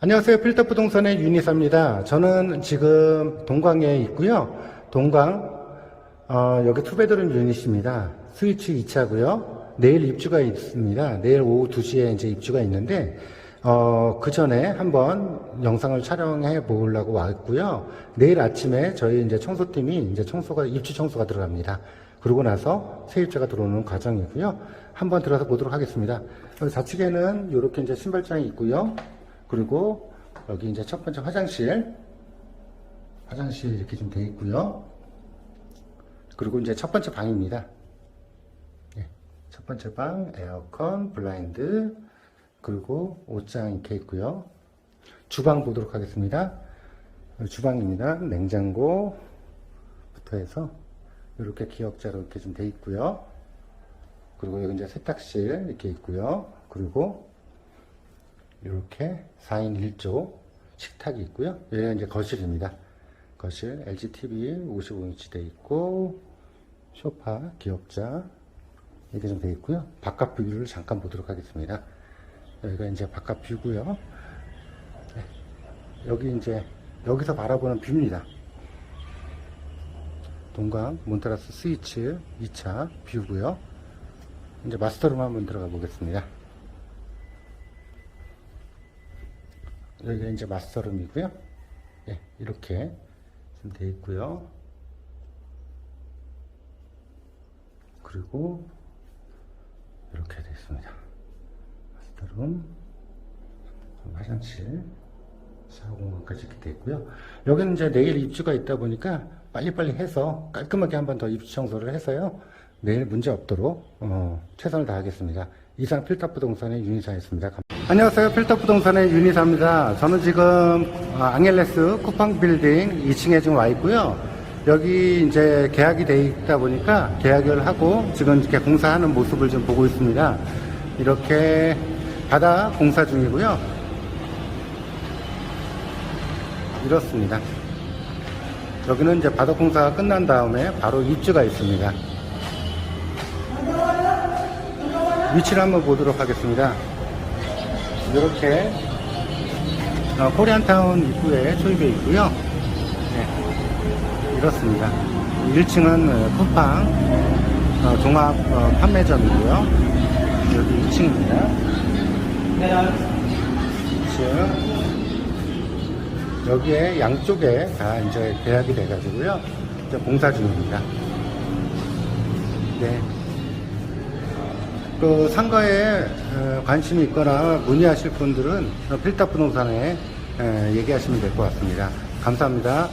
안녕하세요. 필터 부동산의 윤희사입니다. 저는 지금 동광에 있고요. 동광 어, 여기 투베드룸 유닛입니다. 스위치 2차고요. 내일 입주가 있습니다. 내일 오후 2시에 이제 입주가 있는데 어, 그 전에 한번 영상을 촬영해 보려고 왔고요. 내일 아침에 저희 이제 청소팀이 이제 청소가 입주 청소가 들어갑니다. 그러고 나서 세입자가 들어오는 과정이고요. 한번 들어서 보도록 하겠습니다. 여기 좌측에는 이렇게 이제 신발장이 있고요. 그리고 여기 이제 첫 번째 화장실, 화장실 이렇게 좀 돼 있고요. 그리고 이제 첫 번째 방입니다. 예, 첫 번째 방, 에어컨, 블라인드, 그리고 옷장 이렇게 있고요. 주방 보도록 하겠습니다. 주방입니다. 냉장고부터 해서 이렇게 기역자로 이렇게 좀 돼 있고요. 그리고 여기 이제 세탁실 이렇게 있고요. 그리고 이렇게 4인 1조 식탁이 있고요. 여기가 이제 거실입니다. 거실 LG TV 55인치 돼 있고 소파, 기역자 이렇게 좀 돼 있고요. 바깥 뷰를 잠깐 보도록 하겠습니다. 여기가 이제 바깥 뷰고요. 네. 여기 이제 여기서 바라보는 뷰입니다. 동강 몬테라스 스위치 2차 뷰고요. 이제 마스터룸 한번 들어가 보겠습니다. 여기가 이제 마스터룸이고요. 예, 이렇게 있고요. 그리고 이렇게 되어 있습니다. 마스터룸, 화장실, 샤워공간까지 이렇게 되어 있고요. 여기는 이제 내일 입주가 있다 보니까 빨리빨리 해서 깔끔하게 한 번 더 입주 청소를 해서요. 내일 문제 없도록 어, 최선을 다하겠습니다. 이상 필터 부동산의 윤희사였습니다. 감- 안녕하세요. 필터 부동산의 윤희사입니다. 저는 지금 아, 앙헬레스 쿠팡 빌딩 2층에 지금 와 있고요. 여기 이제 계약이 돼 있다 보니까 계약을 하고 지금 이렇게 공사하는 모습을 좀 보고 있습니다. 이렇게 바다 공사 중이고요. 이렇습니다. 여기는 이제 바닥 공사가 끝난 다음에 바로 입주가 있습니다. 위치를 한번 보도록 하겠습니다. 이렇게 어, 코리안타운 입구에 초입해 있고요. 네, 이렇습니다. 1층은 어, 쿠팡 어, 종합 어, 판매점이고요. 여기 2층입니다. 2층. 여기에 양쪽에 다 이제 계약이 돼가지고요. 이제 공사 중입니다. 네. 그 상가에 어, 관심이 있거나 문의하실 분들은 필터 부동산에 에, 얘기하시면 될 것 같습니다. 감사합니다.